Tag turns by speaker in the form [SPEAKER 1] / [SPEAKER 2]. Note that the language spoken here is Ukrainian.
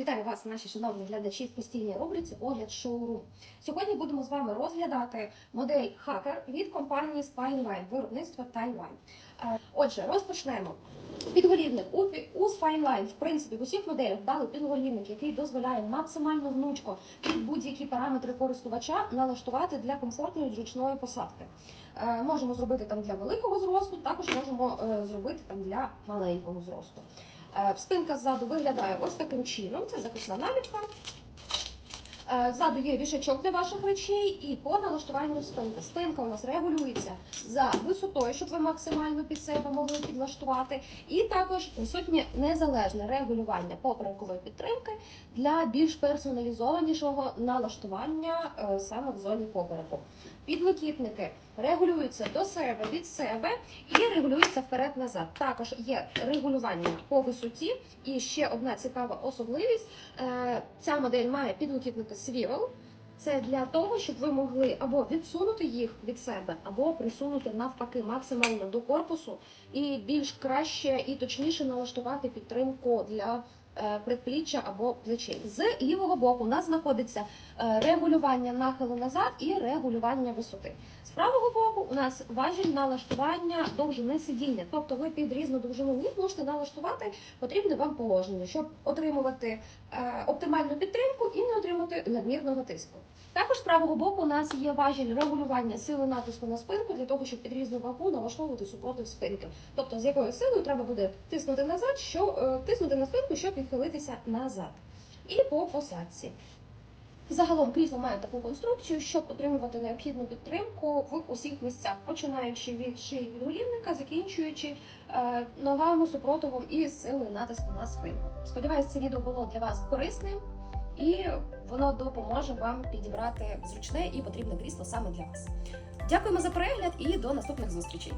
[SPEAKER 1] Вітаю вас, наші шановні глядачі в постійній рубриці Огляд шоурум. Сьогодні будемо з вами розглядати модель Hacker від компанії Spineline, виробництва Taiwan. Е, Отже, розпочнемо. Підголівник у, Spineline, в принципі, в усіх моделях дали підголівник, який дозволяє максимально гнучко під будь-які параметри користувача налаштувати для комфортної зручної посадки. Е, Можемо зробити там для великого зросту, також можемо е, зробити там для маленького зросту. Е, Спинка ззаду виглядає ось таким чином. Це захисна наліпка. Ззаду є вішачок для ваших речей і по налаштуванню спинки. Спинка у нас регулюється за висотою, щоб ви максимально під себе могли підлаштувати. І також присутнє незалежне регулювання поперекової підтримки для більш персоналізованішого налаштування е, саме в зоні попереку. Підлокітники регулюються до себе від себе і регулюються вперед-назад. Також є регулювання по висоті. І ще одна цікава особливість: е, ця модель має підлокітники свірл. Це для того, щоб ви могли або відсунути їх від себе, або присунути навпаки максимально до корпусу і більш краще і точніше налаштувати підтримку для предпліччя або плечей. З лівого боку у нас знаходиться е, регулювання нахилу назад і регулювання висоти. З правого боку у нас важіль налаштування довжини сидіння, тобто ви під різну довжину ніг можете налаштувати потрібне вам положення, щоб отримувати е, оптимальну підтримку і не отримати надмірного тиску. Також з правого боку у нас є важіль регулювання сили натиску на спинку для того, щоб під різну вагу налаштовувати супротив спинки. Тобто з якою силою треба буде тиснути назад, що е, тиснути на спинку, щоб відхилитися назад. І по посадці. Загалом крісло має таку конструкцію, щоб отримувати необхідну підтримку в усіх місцях, починаючи від шиї підголівника, закінчуючи е, ногами, супротивом і силою натиску на спину. Сподіваюсь, це відео було для вас корисним і воно допоможе вам підібрати зручне і потрібне крісло саме для вас. Дякуємо за перегляд і до наступних зустрічей.